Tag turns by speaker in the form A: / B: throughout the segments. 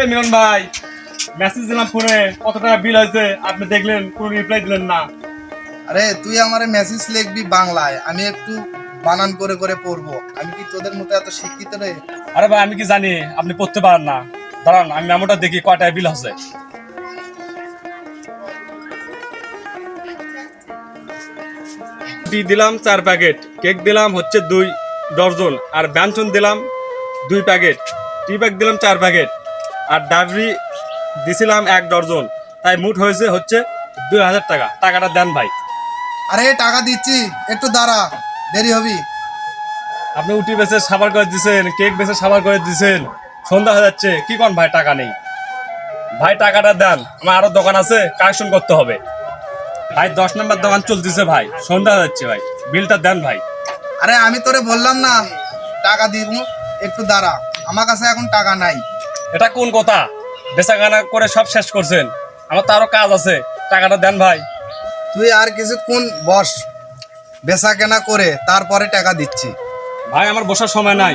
A: এই মিলন ভাই মেসেজ দিলাম ফোনে কত টাকা বিল হয়েছে? আপনি দেখলেন কোনো রিপ্লাই দিলেন না।
B: আরে তুই আমারে মেসেজ লিখবি বাংলায় আমি একটু বানান করে করে পড়ব। আমি কি তোদের মতো এত শিক্ষিত রে?
A: আরে ভাই আমি কি জানি আপনি পড়তে পারেন না। দাঁড়ান আমি মেমোটা দেখি কয় টাকা বিল টি দিলাম চার প্যাকেট কেক দিলাম হচ্ছে দুই ডর্জন আর ব্যঞ্জন দিলাম দুই প্যাকেট টি ব্যাগ দিলাম চার প্যাকেট আর ডাবরি দিছিলাম এক ডর্জন তাই মুঠ হয়েছে হচ্ছে দুই হাজার টাকা। টাকাটা দেন ভাই।
B: আরে টাকা দিচ্ছি। একটু দাঁড়া। দেরি হবি।
A: আপনি উটি বেছে সাবার করে দিছেন কেক বেছে সাবার করে দিছেন। সন্ধ্যা হয়ে যাচ্ছে। কি কোন ভাই টাকা নেই। ভাই টাকাটা দেন। আমার আরও দোকান আছে কালেকশন করতে হবে। ভাই দশ নম্বর দোকান চলতেছে ভাই। সন্ধ্যা হয়ে যাচ্ছে ভাই। বিলটা দেন ভাই।
B: আরে আমি তোরে বললাম না। টাকা দিব। একটু দাঁড়া। আমার কাছে এখন টাকা নাই।
A: এটা কোন কথা? বেচা গানা করে সব শেষ করছেন। আমার তো আরও কাজ আছে। টাকাটা দেন ভাই।
B: তুই আর কিছু কোন বস। বেচা কেনা করে তারপরে টাকা দিচ্ছি।
A: ভাই আমার বসার সময় নাই।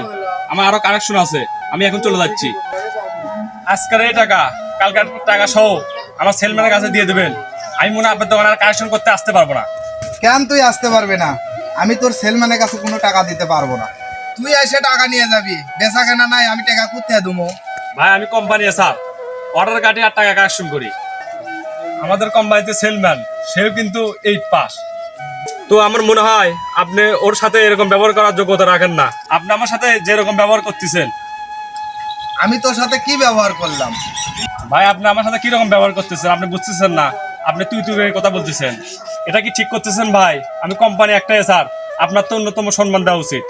A: আমার আরও কানেকশন আছে। আমি এখন চলে যাচ্ছি। আজকের এই টাকা কালকার টাকা সহ আমার সেলম্যানের কাছে দিয়ে দেবেন। আমি মনে হয় আপনার দোকানে আর কালেকশন করতে আসতে পারব না।
B: কেন তুই আসতে পারবে না? আমি তোর সেলম্যানের কাছে কোনো টাকা দিতে পারব না। তুই এসে টাকা নিয়ে যাবি। বেচা কেনা নাই আমি টাকা কোথায় দেবো?
A: ভাই আমি কোম্পানি স্যার অর্ডার কাটি আর টাকা কালেকশন করি। আমাদের কোম্পানিতে সেলম্যান সেও কিন্তু এইট পাস তো আমার মনে হয় আপনি ওর সাথে এরকম ব্যবহার করার যোগ্যতা রাখেন না। আপনি আমার সাথে যেরকম ব্যবহার করতেছেন।
B: আমি তোর সাথে কি ব্যবহার করলাম?
A: ভাই আপনি আমার সাথে কীরকম ব্যবহার করতেছেন? আপনি বুঝতেছেন না। আপনি তুই তুই করে কথা বলতেছেন। এটা কি ঠিক করতেছেন ভাই? আমি কোম্পানি একটাই স্যার আপনার তো অন্যতম সম্মান দেওয়া উচিত।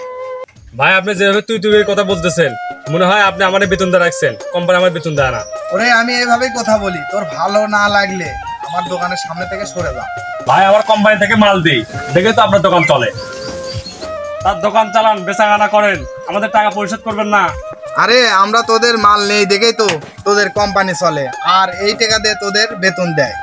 A: ভাই আপনি যেভাবে তুই তুই কথা বলতেছেন মনে হয় আপনি আমার বেতন দিয়ে রাখছেন। কোম্পানি আমার বেতন দেয় না
B: ওরে আমি এইভাবেই কথা বলি। তোর ভালো না লাগলে আমার দোকানের সামনে থেকে সরে যা।
A: ভাই আমার কোম্পানি থেকে মাল দিই। দেখে তো আপনার দোকান চলে। তার দোকান চালান বেচাগানা করেন। আমাদের টাকা পরিশোধ করবেন না।
B: আরে আমরা তোদের মাল নেই দেখেই তো তোদের কোম্পানি চলে। আর এই টাকা দিয়ে তোদের বেতন দেয়।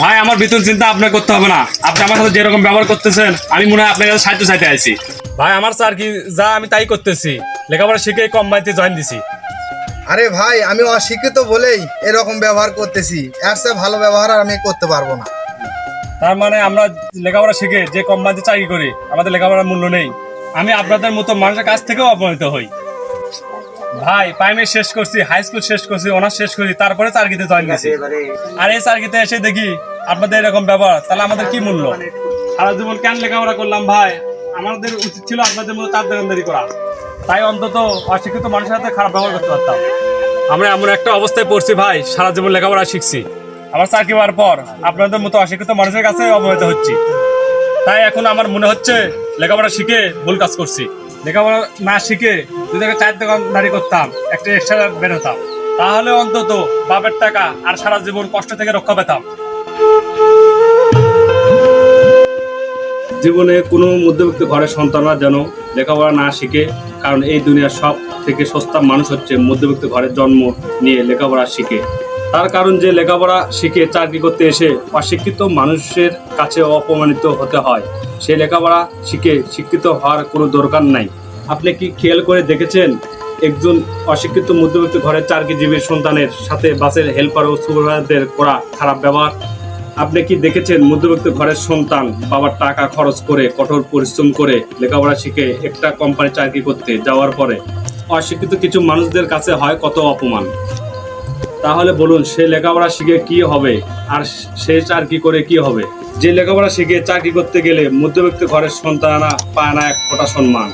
A: ভাই আমার বেতন চিন্তা আপনার করতে হবে না। আপনি আমার সাথে যেরকম ব্যবহার করতেছেন আমি মনে হয় আপনার কাছে সাহায্য চাইতে আইছি। ভাই আমার স্যার কি যা আমি তাই করতেছি। লেখাপড়া শিখে কোম্পানিতে জয়েন দিছি।
B: আরে ভাই আমি অশিক্ষিত বলেই এরকম ব্যবহার করতেছি। এর চেয়ে ভালো ব্যবহার আর আমি করতে পারব না।
A: তার মানে আমরা লেখাপড়া শিখে যে কোম্পানিতে চাকরি করি আমাদের লেখাপড়ার মূল্য নেই। আমি আপনাদের মতো মানুষের কাছ থেকেও অপমানিত হই। ভাই প্রাইমারি শেষ করছি হাই স্কুল শেষ করছি অনার্স শেষ করছি তারপরে চাকরিতে জয়েন দিছি। আর এই চাকরিতে এসে দেখি আপনাদের এরকম ব্যবহার তাহলে আমাদের কি মূল্য? সারা জীবন কেন লেখাপড়া করলাম ভাই? আমাদের উচিত ছিল আপনাদের মতো চার দোকানদারি করা। তাই অন্তত অশিক্ষিত মানুষের সাথে খারাপ ব্যবহার করতে পারতাম। আমরা এমন একটা অবস্থায় পড়ছি ভাই সারা জীবন লেখাপড়া শিখছি। আমার চাকরি হওয়ার পর আপনাদের মতো অশিক্ষিত মানুষের কাছে অবহিত হচ্ছি। তাই এখন আমার মনে হচ্ছে লেখাপড়া শিখে ভুল কাজ করছি। লেখাপড়া না শিখে যদি একটা চার দোকানদারি করতাম একটা এক্সট্রা বের হতাম তাহলে অন্তত বাপের টাকা আর সারা জীবন কষ্ট থেকে রক্ষা পেতাম। জীবনে কোনো মধ্যবিত্ত ঘরের সন্তানরা যেন লেখাপড়া না শিখে, কারণ এই দুনিয়ার সব থেকে সস্তা মানুষ হচ্ছে মধ্যবিত্ত ঘরের জন্ম নিয়ে লেখাপড়া শিখে। তার কারণ যে লেখাপড়া শিখে চাকরি করতে এসে অশিক্ষিত মানুষের কাছে অপমানিত হতে হয়, সে লেখাপড়া শিখে শিক্ষিত হওয়ার কোনো দরকার নাই। আপনি কি খেয়াল করে দেখেছেন, একজন অশিক্ষিত মধ্যবিত্ত ঘরের চাকরিজীবীর সন্তানের সাথে বাসের হেল্পার ও সুপারভাইজারদের করা খারাপ ব্যবহার? আপনি কি দেখেছেন? মধ্যবিত্ত ঘরের সন্তান বাবার টাকা খরচ করে, কঠোর পরিশ্রম করে লেখাপড়া শিখে একটা কোম্পানি চাকরি করতে যাওয়ার পরে অশিক্ষিত কিছু মানুষদের কাছে হয় কত অপমান? তাহলে বলুন, সে লেখাপড়া শিখে কি হবে? আর সে চাকরি করে কি হবে? যে লেখাপড়া শিখে চাকরি করতে গেলে মধ্যবিত্ত ঘরের সন্তানরা পায় না এক ফোঁটা সম্মান।